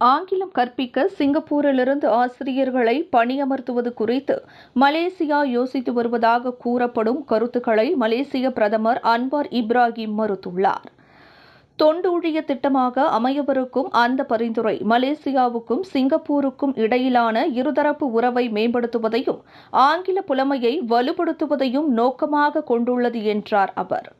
ஆங்கிலம் கற்பிக்க சிங்கப்பூரிலிருந்து ஆசிரியர்களை பணியமர்த்துவது குறித்து மலேசியா யோசித்து வருவதாக கூறப்படும் கருத்துக்களை மலேசிய பிரதமர் அன்வார் இப்ராஹிம் மறுத்துள்ளார். தொண்டூழிய திட்டமாக அமையவிருக்கும் அந்த பரிந்துரை மலேசியாவுக்கும் சிங்கப்பூருக்கும் இடையிலான இருதரப்பு உறவை மேம்படுத்துவதையும் ஆங்கில புலமையை வலுப்படுத்துவதையும் நோக்கமாக கொண்டுள்ளது என்றார் அவர்.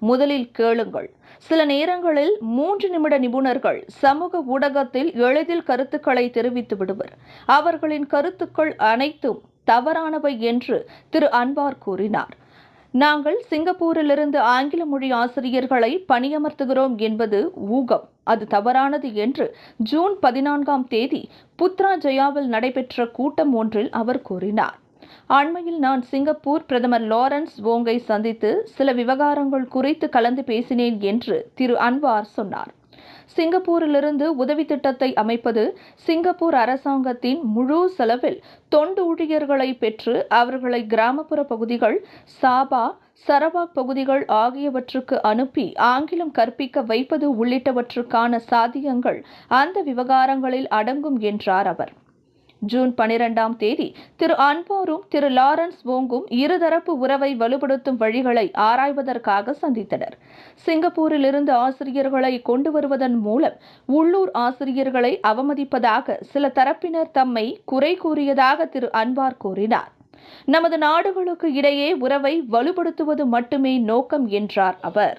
முதலில் கேளுங்கள். சில நேரங்களில் மூன்று நிமிட நிபுணர்கள் சமூக ஊடகத்தில் எளிதில் கருத்துக்களை தெரிவித்து விடுவர். அவர்களின் கருத்துக்கள் அனைத்தும் தவறானவை என்று திரு அன்பார் கூறினார். நாங்கள் சிங்கப்பூரிலிருந்து ஆங்கில மொழி ஆசிரியர்களை பணியமர்த்துகிறோம் என்பது ஊகம். அது தவறானது என்று ஜூன் பதினான்காம் தேதி புத்ரா ஜயாவில் நடைபெற்ற கூட்டம் ஒன்றில் அவர் கூறினார். அண்மையில் நான் சிங்கப்பூர் பிரதமர் லாரன்ஸ் வோங்கை சந்தித்து சில விவகாரங்கள் குறித்து கலந்து பேசினேன் என்று திரு அன்வார் சொன்னார். சிங்கப்பூரிலிருந்து உதவி திட்டத்தை அமைப்பது சிங்கப்பூர் அரசாங்கத்தின் முழு செலவில் தொண்டு ஊழியர்களை பெற்று அவர்களை கிராமப்புற பகுதிகள் சாபா சரவாக் பகுதிகள் ஆகியவற்றுக்கு அனுப்பி ஆங்கிலம் கற்பிக்க வைப்பது உள்ளிட்டவற்றுக்கான சாத்தியங்கள் அந்த விவகாரங்களில் அடங்கும் என்றார் அவர். ஜூன் பனிரெண்டாம் தேதி திரு அன்பாரும் திரு லாரன்ஸ் வோங்கும் இருதரப்பு உறவை வலுப்படுத்தும் வழிகளை ஆராய்வதற்காக சந்தித்தனர். சிங்கப்பூரில் இருந்து ஆசிரியர்களை கொண்டு வருவதன் மூலம் உள்ளூர் ஆசிரியர்களை அவமதிப்பதாக சில தரப்பினர் தம்மை குறை கூறியதாக திரு அன்வார் கூறினார். நமது நாடுகளுக்கு இடையே உறவை வலுப்படுத்துவது மட்டுமே நோக்கம் என்றார் அவர்.